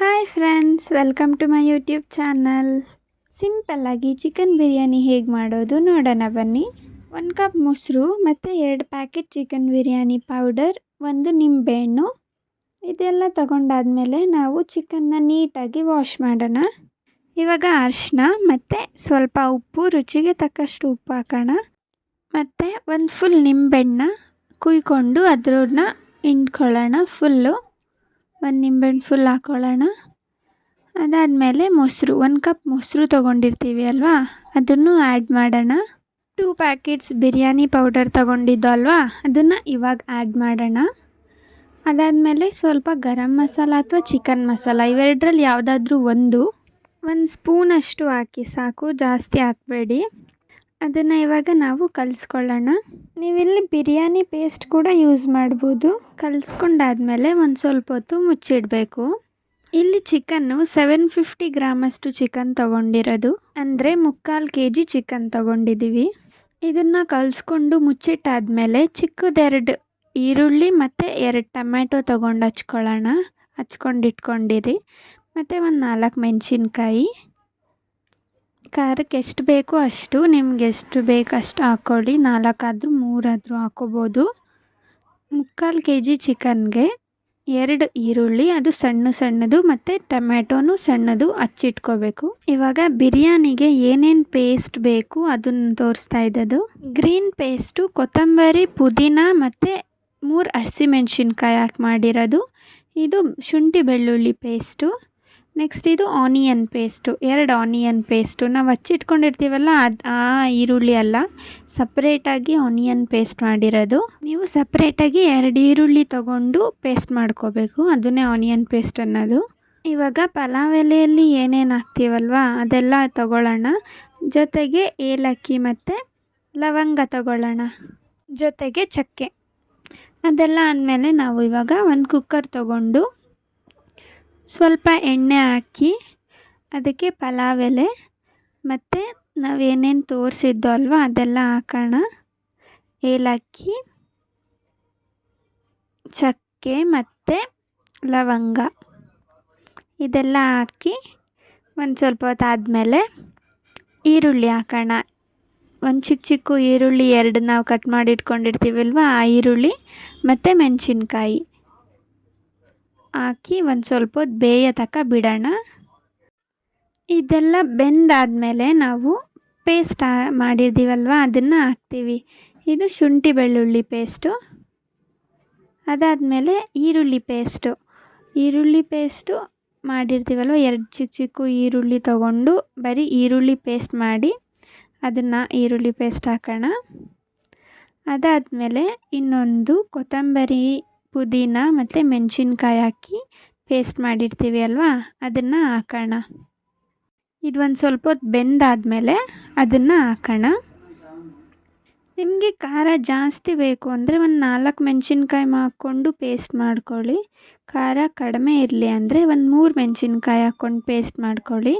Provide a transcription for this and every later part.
Hi friends welcome to my YouTube channel ಸಿಂಪಲ್ಲಾಗಿ chicken biryani ಹೇಗೆ ಮಾಡೋದು ನೋಡೋಣ ಬನ್ನಿ. ಒಂದು ಕಪ್ ಮೊಸರು ಮತ್ತು ಎರಡು ಪ್ಯಾಕೆಟ್ ಚಿಕನ್ ಬಿರಿಯಾನಿ ಪೌಡರ್ ಒಂದು ನಿಂಬೆಹಣ್ಣು. ಇದೆಲ್ಲ ತಗೊಂಡಾದ್ಮೇಲೆ ನಾವು ಚಿಕನ್ನ ನೀಟಾಗಿ ವಾಶ್ ಮಾಡೋಣ. ಇವಾಗ ಅರಿಶಿನ ಮತ್ತು ಸ್ವಲ್ಪ ಉಪ್ಪು, ರುಚಿಗೆ ತಕ್ಕಷ್ಟು ಉಪ್ಪು ಹಾಕೋಣ. ಮತ್ತು ಒಂದು ಫುಲ್ ನಿಂಬೆಹಣ್ಣ ಕುಯ್ಕೊಂಡು ಅದ್ರನ್ನ ಹಿಂಡ್ಕೊಳ್ಳೋಣ ಫುಲ್ಲು ಒಂದು ನಿಂಬೆಹಣ್ಣು ಫುಲ್ ಹಾಕ್ಕೊಳ್ಳೋಣ ಅದಾದಮೇಲೆ ಮೊಸರು, ಒಂದು ಕಪ್ ಮೊಸರು ತೊಗೊಂಡಿರ್ತೀವಿ ಅಲ್ವಾ? ಅದನ್ನು ಆ್ಯಡ್ ಮಾಡೋಣ. ಟೂ ಪ್ಯಾಕೆಟ್ಸ್ ಬಿರಿಯಾನಿ ಪೌಡರ್ ತೊಗೊಂಡಿದ್ದು ಅಲ್ವಾ? ಅದನ್ನು ಇವಾಗ ಆ್ಯಡ್ ಮಾಡೋಣ. ಅದಾದಮೇಲೆ ಸ್ವಲ್ಪ ಗರಂ ಮಸಾಲ ಅಥವಾ ಚಿಕನ್ ಮಸಾಲ, ಇವೆರಡರಲ್ಲಿ ಯಾವುದಾದ್ರೂ ಒಂದು. ಒಂದು ಸ್ಪೂನಷ್ಟು ಹಾಕಿ ಸಾಕು, ಜಾಸ್ತಿ ಹಾಕಬೇಡಿ. ಅದನ್ನು ಇವಾಗ ನಾವು ಕಲಿಸ್ಕೊಳ್ಳೋಣ. ನೀವಿಲ್ಲಿ ಬಿರಿಯಾನಿ ಪೇಸ್ಟ್ ಕೂಡ ಯೂಸ್ ಮಾಡ್ಬೋದು. ಕಲಿಸ್ಕೊಂಡಾದ್ಮೇಲೆ ಒಂದು ಸ್ವಲ್ಪ ಹೊತ್ತು ಮುಚ್ಚಿಡಬೇಕು. ಇಲ್ಲಿ ಚಿಕನ್ನು ಸೆವೆನ್ ಫಿಫ್ಟಿ ಗ್ರಾಮಷ್ಟು ಚಿಕನ್ ತೊಗೊಂಡಿರೋದು. ಅಂದರೆ ಮುಕ್ಕಾಲು ಕೆ ಜಿ ಚಿಕನ್ ತೊಗೊಂಡಿದ್ದೀವಿ ಇದನ್ನು ಕಲಿಸ್ಕೊಂಡು ಮುಚ್ಚಿಟ್ಟಾದ್ಮೇಲೆ ಚಿಕ್ಕದೆರಡು ಈರುಳ್ಳಿ ಮತ್ತು ಎರಡು ಟೊಮ್ಯಾಟೊ ತೊಗೊಂಡು ಹಚ್ಕೊಳ್ಳೋಣ. ಹಚ್ಕೊಂಡು ಇಟ್ಕೊಂಡಿರಿ ಮತ್ತು ಒಂದು ನಾಲ್ಕು ಮೆಣಸಿನ್ಕಾಯಿ. ಖಾರಕ್ಕೆ ಎಷ್ಟು ಬೇಕೋ ಅಷ್ಟು, ನಿಮ್ಗೆ ಎಷ್ಟು ಬೇಕು ಅಷ್ಟು ಹಾಕ್ಕೊಳ್ಳಿ. ನಾಲ್ಕಾದರೂ ಮೂರಾದರೂ ಹಾಕ್ಕೋಬೋದು. ಮುಕ್ಕಾಲು ಕೆ ಜಿ ಚಿಕನ್ಗೆ ಎರಡು ಈರುಳ್ಳಿ, ಅದು ಸಣ್ಣ ಸಣ್ಣದು ಮತ್ತು ಟೊಮ್ಯಾಟೋನು ಸಣ್ಣದು ಹಚ್ಚಿಟ್ಕೋಬೇಕು ಇವಾಗ ಬಿರಿಯಾನಿಗೆ ಏನೇನು ಪೇಸ್ಟ್ ಬೇಕು ಅದನ್ನು ತೋರಿಸ್ತಾ ಇದ್ದದು ಗ್ರೀನ್ ಪೇಸ್ಟು, ಕೊತ್ತಂಬರಿ, ಪುದೀನ ಮತ್ತು ಮೂರು ಹಸಿಮೆಣ್ಸಿನ್ಕಾಯಿ ಹಾಕಿ ಮಾಡಿರೋದು. ಇದು ಶುಂಠಿ ಬೆಳ್ಳುಳ್ಳಿ ಪೇಸ್ಟು. ನೆಕ್ಸ್ಟ್ ಇದು ಆನಿಯನ್ ಪೇಸ್ಟು ಎರಡು ಆನಿಯನ್ ಪೇಸ್ಟು ನಾವು ಹಚ್ಚಿಟ್ಕೊಂಡಿರ್ತೀವಲ್ಲ, ಅದು ಆ ಈರುಳ್ಳಿ ಅಲ್ಲ ಸಪ್ರೇಟಾಗಿ ಆನಿಯನ್ ಪೇಸ್ಟ್ ಮಾಡಿರೋದು. ನೀವು ಸಪ್ರೇಟಾಗಿ ಎರಡು ಈರುಳ್ಳಿ ತೊಗೊಂಡು ಪೇಸ್ಟ್ ಮಾಡ್ಕೋಬೇಕು. ಅದನ್ನೇ ಆನಿಯನ್ ಪೇಸ್ಟ್ ಅನ್ನೋದು. ಇವಾಗ ಪಲಾವ್ ಎಲೆಯಲ್ಲಿ ಏನೇನು ಹಾಕ್ತೀವಲ್ವ, ಅದೆಲ್ಲ ತಗೊಳ್ಳೋಣ. ಜೊತೆಗೆ ಏಲಕ್ಕಿ ಮತ್ತು ಲವಂಗ ತಗೊಳ್ಳೋಣ. ಜೊತೆಗೆ ಚಕ್ಕೆ. ಅದೆಲ್ಲ ಆದಮೇಲೆ ನಾವು ಇವಾಗ ಒಂದು ಕುಕ್ಕರ್ ತಗೊಂಡು ಸ್ವಲ್ಪ ಎಣ್ಣೆ ಹಾಕಿ ಅದಕ್ಕೆ ಪಲಾವ್ ಎಲೆ ಮತ್ತು ನಾವೇನೇನು ತೋರಿಸಿದ್ದೋ ಅಲ್ವಾ ಅದೆಲ್ಲ ಹಾಕೋಣ. ಏಲಕ್ಕಿ, ಚಕ್ಕೆ ಮತ್ತು ಲವಂಗ. ಇದೆಲ್ಲ ಹಾಕಿ ಒಂದು ಸ್ವಲ್ಪ ಹೊತ್ತು ಆದಮೇಲೆ ಈರುಳ್ಳಿ ಹಾಕೋಣ. ಒಂದು ಚಿಕ್ಕ ಚಿಕ್ಕ ಈರುಳ್ಳಿ ಎರಡು ನಾವು ಕಟ್ ಮಾಡಿ ಇಟ್ಕೊಂಡಿರ್ತೀವಲ್ವ ಆ ಈರುಳ್ಳಿ ಮತ್ತು ಮೆಣಸಿನ್ಕಾಯಿ. ಹಾಕಿ ಒಂದು ಸ್ವಲ್ಪ ಬೇಯೋ ತನಕ ಬಿಡೋಣ. ಇದೆಲ್ಲ ಬೆಂದಾದಮೇಲೆ ನಾವು ಪೇಸ್ಟ್ ಮಾಡಿದ್ದೀವಲ್ವ ಅದನ್ನು ಹಾಕ್ತೀವಿ. ಇದು ಶುಂಠಿ ಬೆಳ್ಳುಳ್ಳಿ ಪೇಸ್ಟು ಅದಾದಮೇಲೆ ಈರುಳ್ಳಿ ಪೇಸ್ಟು ಈರುಳ್ಳಿ ಪೇಸ್ಟು ಮಾಡಿರ್ತೀವಲ್ವ, ಎರಡು ಚಿಕ್ಕ ಚಿಕ್ಕ ಈರುಳ್ಳಿ ತೊಗೊಂಡು ಬರೀ ಈರುಳ್ಳಿ ಪೇಸ್ಟ್ ಮಾಡಿ ಅದನ್ನು ಈರುಳ್ಳಿ ಪೇಸ್ಟ್ ಹಾಕೋಣ. ಅದಾದಮೇಲೆ ಇನ್ನೊಂದು ಕೊತ್ತಂಬರಿ ಪುದೀನ ಮತ್ತು ಮೆಣಸಿನ್ಕಾಯಿ ಹಾಕಿ ಪೇಸ್ಟ್ ಮಾಡಿರ್ತೀವಿ ಅಲ್ವಾ? ಅದನ್ನು ಹಾಕೋಣ. ಇದು ಒಂದು ಸ್ವಲ್ಪ ಹೊತ್ತು ಬೆಂದಾದಮೇಲೆ ಅದನ್ನು ಹಾಕೋಣ. ನಿಮಗೆ ಖಾರ ಜಾಸ್ತಿ ಬೇಕು ಅಂದರೆ ಒಂದು ನಾಲ್ಕು ಮೆಣಸಿನ್ಕಾಯಿ ಹಾಕ್ಕೊಂಡು ಪೇಸ್ಟ್ ಮಾಡ್ಕೊಳ್ಳಿ. ಖಾರ ಕಡಿಮೆ ಇರಲಿ ಅಂದರೆ ಒಂದು ಮೂರು ಮೆಣಸಿನ್ಕಾಯಿ ಹಾಕ್ಕೊಂಡು ಪೇಸ್ಟ್ ಮಾಡ್ಕೊಳ್ಳಿ.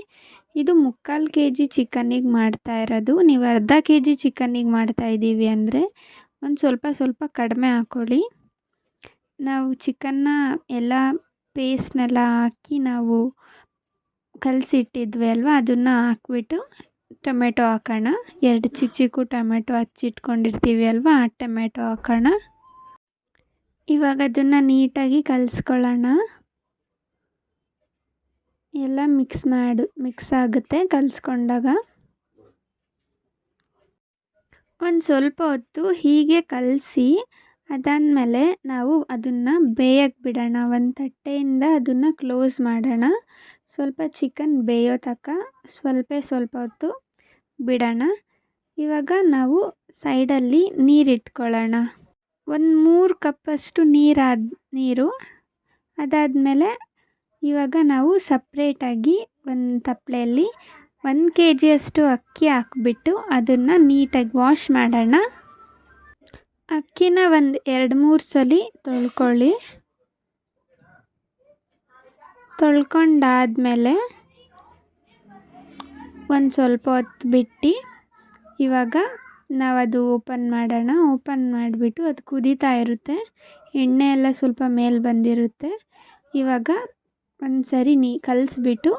ಇದು ಮುಕ್ಕಾಲು ಕೆ ಜಿ ಚಿಕನ್ನಿಗೆ ಮಾಡ್ತಾ ಇರೋದು. ನೀವು ಅರ್ಧ ಕೆ ಜಿ ಚಿಕನ್ನಿಗೆ ಮಾಡ್ತಾಯಿದ್ದೀವಿ ಅಂದರೆ ಒಂದು ಸ್ವಲ್ಪ ಸ್ವಲ್ಪ ಕಡಿಮೆ ಹಾಕ್ಕೊಳ್ಳಿ ನಾವು ಚಿಕನ್ನ ಎಲ್ಲ ಪೇಸ್ಟ್ನೆಲ್ಲ ಹಾಕಿ ನಾವು ಕಲಸಿಟ್ಟಿದ್ವಿ ಅಲ್ವಾ? ಅದನ್ನು ಹಾಕ್ಬಿಟ್ಟು ಟೊಮೆಟೊ ಹಾಕೋಣ. ಎರಡು ಚಿಕ್ಕ ಚಿಕ್ಕ ಟೊಮೆಟೊ ಹಚ್ಚಿಟ್ಕೊಂಡಿರ್ತೀವಿ ಅಲ್ವಾ? ಆ ಟೊಮೆಟೊ ಹಾಕೋಣ. ಇವಾಗ ಅದನ್ನು ನೀಟಾಗಿ ಕಲಿಸ್ಕೊಳ್ಳೋಣ. ಎಲ್ಲ ಮಿಕ್ಸ್ ಮಾಡು, ಮಿಕ್ಸ್ ಆಗುತ್ತೆ ಕಲಿಸ್ಕೊಂಡಾಗ. ಒಂದು ಸ್ವಲ್ಪ ಹೊತ್ತು ಹೀಗೆ ಕಲಸಿ ಅದಾದಮೇಲೆ ನಾವು ಅದನ್ನು ಬೇಯಕ್ಕೆ ಬಿಡೋಣ. ಒಂದು ತಟ್ಟೆಯಿಂದ ಅದನ್ನು ಕ್ಲೋಸ್ ಮಾಡೋಣ. ಸ್ವಲ್ಪ ಚಿಕನ್ ಬೇಯೋ ತನಕ ಸ್ವಲ್ಪ ಸ್ವಲ್ಪ ಹೊತ್ತು ಬಿಡೋಣ. ಇವಾಗ ನಾವು ಸೈಡಲ್ಲಿ ನೀರಿಟ್ಕೊಳ್ಳೋಣ. ಒಂದು ಮೂರು ಕಪ್ಪಷ್ಟು ನೀರಾದ ನೀರು. ಅದಾದಮೇಲೆ ಇವಾಗ ನಾವು ಸಪ್ರೇಟಾಗಿ ಒಂದು ತಪ್ಪಲೆಯಲ್ಲಿ ಒಂದು ಕೆ ಜಿಯಷ್ಟು ಅಕ್ಕಿ ಹಾಕ್ಬಿಟ್ಟು ಅದನ್ನು ನೀಟಾಗಿ ವಾಶ್ ಮಾಡೋಣ. ಅಕ್ಕಿನ ಒಂದು ಎರಡು ಮೂರು ಸಲ ತೊಳ್ಕೊಳ್ಳಿ. ತೊಳ್ಕೊಂಡಾದಮೇಲೆ ಒಂದು ಸ್ವಲ್ಪ ಹೊತ್ತು ಬಿಟ್ಟು ಇವಾಗ ನಾವು ಅದು ಓಪನ್ ಮಾಡೋಣ. ಓಪನ್ ಮಾಡಿಬಿಟ್ಟು ಅದು ಕುದೀತಾ ಇರುತ್ತೆ. ಎಣ್ಣೆ ಎಲ್ಲ ಸ್ವಲ್ಪ ಮೇಲೆ ಬಂದಿರುತ್ತೆ. ಇವಾಗ ಒಂದು ಸರಿ ನೀ ಕಲಿಸ್ಬಿಟ್ಟು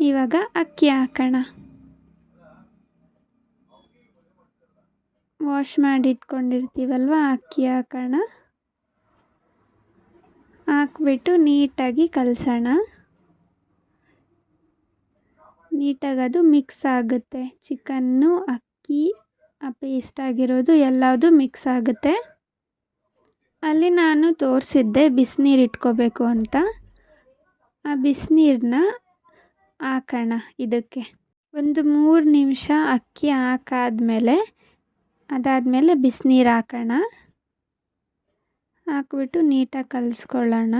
ಇವಾಗ ಅಕ್ಕಿ ಹಾಕೋಣ. ವಾಶ್ ಮಾಡಿ ಇಟ್ಕೊಂಡಿರ್ತೀವಲ್ವ ಅಕ್ಕಿ ಹಾಕೋಣ. ಹಾಕ್ಬಿಟ್ಟು ನೀಟಾಗಿ ಕಲಸೋಣ. ನೀಟಾಗಿ ಅದು ಮಿಕ್ಸ್ ಆಗುತ್ತೆ. ಚಿಕನ್ನು, ಅಕ್ಕಿ, ಆ ಪೇಸ್ಟ್ ಆಗಿರೋದು ಎಲ್ಲದು ಮಿಕ್ಸ್ ಆಗುತ್ತೆ. ಅಲ್ಲಿ ನಾನು ತೋರಿಸಿದ್ದೆ ಬಿಸಿನೀರು ಇಟ್ಕೋಬೇಕು ಅಂತ. ಆ ಬಿಸಿನೀರನ್ನ ಹಾಕೋಣ ಇದಕ್ಕೆ. ಒಂದು ಮೂರು ನಿಮಿಷ ಅಕ್ಕಿ ಹಾಕಾದ್ಮೇಲೆ ಅದಾದಮೇಲೆ ಬಿಸಿನೀರು ಹಾಕೋಣ. ಹಾಕ್ಬಿಟ್ಟು ನೀಟಾಗಿ ಕಲಿಸ್ಕೊಳ್ಳೋಣ.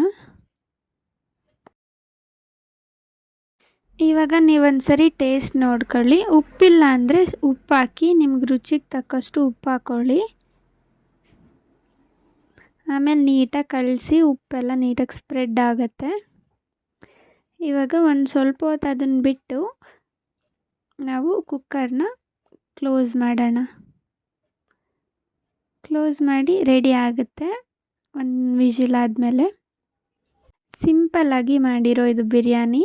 ಇವಾಗ ನೀವೊಂದು ಸರಿ ಟೇಸ್ಟ್ ನೋಡ್ಕೊಳ್ಳಿ. ಉಪ್ಪಿಲ್ಲ ಅಂದರೆ ಉಪ್ಪು ಹಾಕಿ ನಿಮ್ಗೆ ರುಚಿಗೆ ತಕ್ಕಷ್ಟು ಉಪ್ಪು ಹಾಕ್ಕೊಳ್ಳಿ ಆಮೇಲೆ ನೀಟಾಗಿ ಕಳಿಸಿ ಉಪ್ಪೆಲ್ಲ ನೀಟಾಗಿ ಸ್ಪ್ರೆಡ್ ಆಗುತ್ತೆ. ಇವಾಗ ಒಂದು ಸ್ವಲ್ಪ ಹೊತ್ತು ಅದನ್ನು ಬಿಟ್ಟು ನಾವು ಕುಕ್ಕರ್ನ ಕ್ಲೋಸ್ ಮಾಡೋಣ. ಕ್ಲೋಸ್ ಮಾಡಿ ರೆಡಿ ಆಗುತ್ತೆ. ಒಂದು ವಿಜಿಲ್ ಆದಮೇಲೆ. ಸಿಂಪಲ್ಲಾಗಿ ಮಾಡಿರೋ ಇದು ಬಿರಿಯಾನಿ.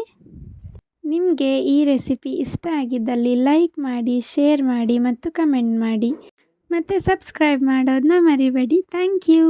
ನಿಮಗೆ ಈ ರೆಸಿಪಿ ಇಷ್ಟ ಆಗಿದ್ದಲ್ಲಿ ಲೈಕ್ ಮಾಡಿ ಶೇರ್ ಮಾಡಿ ಮತ್ತು ಕಮೆಂಟ್ ಮಾಡಿ. ಮತ್ತು ಸಬ್ಸ್ಕ್ರೈಬ್ ಮಾಡೋದನ್ನ ಮರಿಬೇಡಿ. Thank you